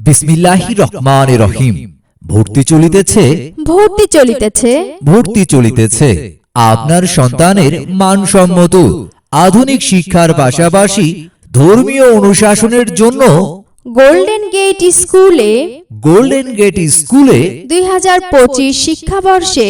বিসমিল্লাহি রহমান রহিম। ভর্তি চলিতেছে? ভর্তি চলিতেছে। ভর্তি চলিতেছে। আপনার সন্তানের মানসম্মত আধুনিক শিক্ষার পাশাপাশি ধর্মীয় অনুশাসনের জন্য গোল্ডেন গেট স্কুলে গোল্ডেন গেট স্কুলে দুই হাজার পঁচিশ শিক্ষাবর্ষে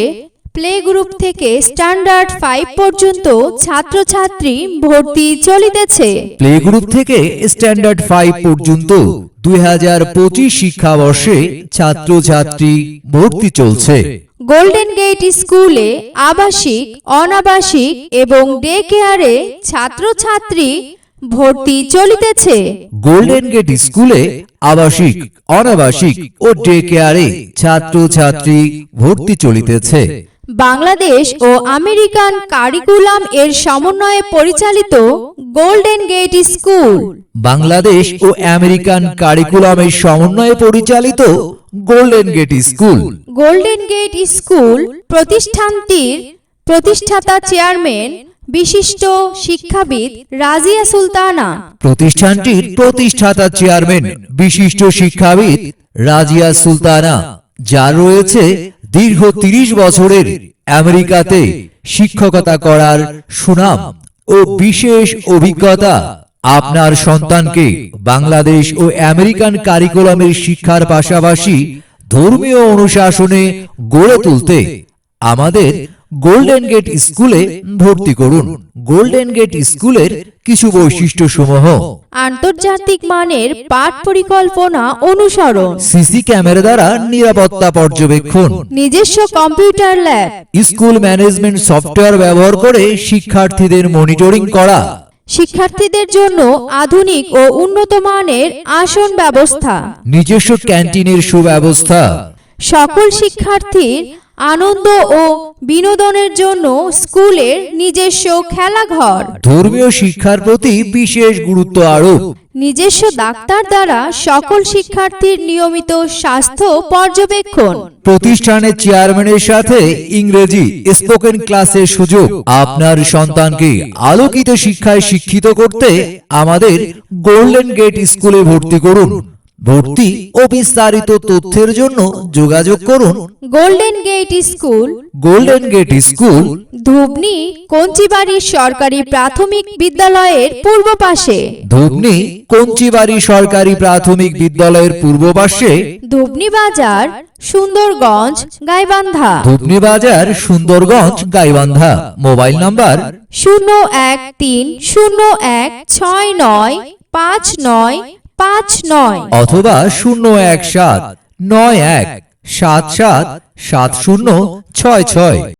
প্লে গ্রুপ থেকে স্ট্যান্ডার্ড ফাইভ পর্যন্ত ছাত্রছাত্রী ভর্তি চলিতেছে। প্লে গ্রুপ থেকে স্ট্যান্ডার্ড ফাইভ পর্যন্ত দুই হাজার পঁচিশ শিক্ষাবর্ষে ছাত্রছাত্রী ভর্তি চলছে। গোল্ডেন গেট স্কুলে আবাসিক অনাবাসিক এবং ডে কেয়ারে ছাত্রছাত্রী ভর্তি চলিতেছে। গোল্ডেন গেট স্কুলে আবাসিক অনাবাসিক ও ডে কেয়ারে ছাত্রছাত্রী ভর্তি চলিতেছে। বাংলাদেশ ও আমেরিকান কারিকুলাম এর সমন্বয়ে পরিচালিত গোল্ডেন গেট স্কুল বাংলাদেশ ও আমেরিকান কারিকুলামের সমন্বয়ে পরিচালিত Golden Gate school Golden Gate school প্রতিষ্ঠানটির প্রতিষ্ঠাতা চেয়ারম্যান বিশিষ্ট শিক্ষাবিদ রাজিয়া সুলতানা। প্রতিষ্ঠানটির প্রতিষ্ঠাতা চেয়ারম্যান বিশিষ্ট শিক্ষাবিদ রাজিয়া সুলতানা। যার রয়েছে দীর্ঘ তিরিশ বছরের আমেরিকাতে শিক্ষকতা করার সুনাম ও বিশেষ অভিজ্ঞতা আপনার সন্তানকে বাংলাদেশ ও আমেরিকান কারিকুলামের শিক্ষার পাশাপাশি ধর্মীয় অনুশাসনে গড়ে তুলতে আমাদের গোল্ডেন গেট স্কুলে ভর্তি করুন। গোল্ডেন গেট স্কুলের কিছু বৈশিষ্ট্য সমূহ আন্তর্জাতিক মানের পাঠ পরিকল্পনা অনুসরণ। সিসি ক্যামেরা দ্বারা নিরাপত্তা পর্যবেক্ষণ। নিজস্ব computer lab. School management software ব্যবহার করে শিক্ষার্থীদের মনিটরিং করা। শিক্ষার্থীদের জন্য আধুনিক ও উন্নত মানের আসন ব্যবস্থা। নিজস্ব ক্যান্টিনের সুব্যবস্থা। সকল শিক্ষার্থীর আনন্দ ও বিনোদনের জন্য স্কুলের নিজস্ব খেলাঘর। ধর্মীয় শিক্ষার প্রতি বিশেষ গুরুত্ব আরোপ। নিজস্ব ডাক্তার দ্বারা সকল শিক্ষার্থীর নিয়মিত স্বাস্থ্য পর্যবেক্ষণ। প্রতিষ্ঠানের চেয়ারম্যানের সাথে ইংরেজি স্পোকেন ক্লাসের সুযোগ। আপনার সন্তানকে আলোকিত শিক্ষায় শিক্ষিত করতে আমাদের গোল্ডেন গেট স্কুলে ভর্তি করুন। ভর্তি ও বিস্তারিত তথ্যের জন্য যোগাযোগ করুন Golden Gate school Golden Gate school Dhubni Kanchibari সরকারি প্রাথমিক বিদ্যালয়ের পূর্ব পাশে। ধুবনি কঞ্চিবাড়ি সরকারি প্রাথমিক বিদ্যালয়ের পূর্ব পাশে। ধুবনি বাজার সুন্দরগঞ্জ গাইবান্ধা। ধুবনি বাজার সুন্দরগঞ্জ গাইবান্ধা। মোবাইল নাম্বার শূন্য এক তিন শূন্য এক ছয় নয় পাঁচ নয় পাঁচ নয়। অথবা শূন্য এক সাত নয় এক সাত সাত সাত শূন্য ছয় ছয়।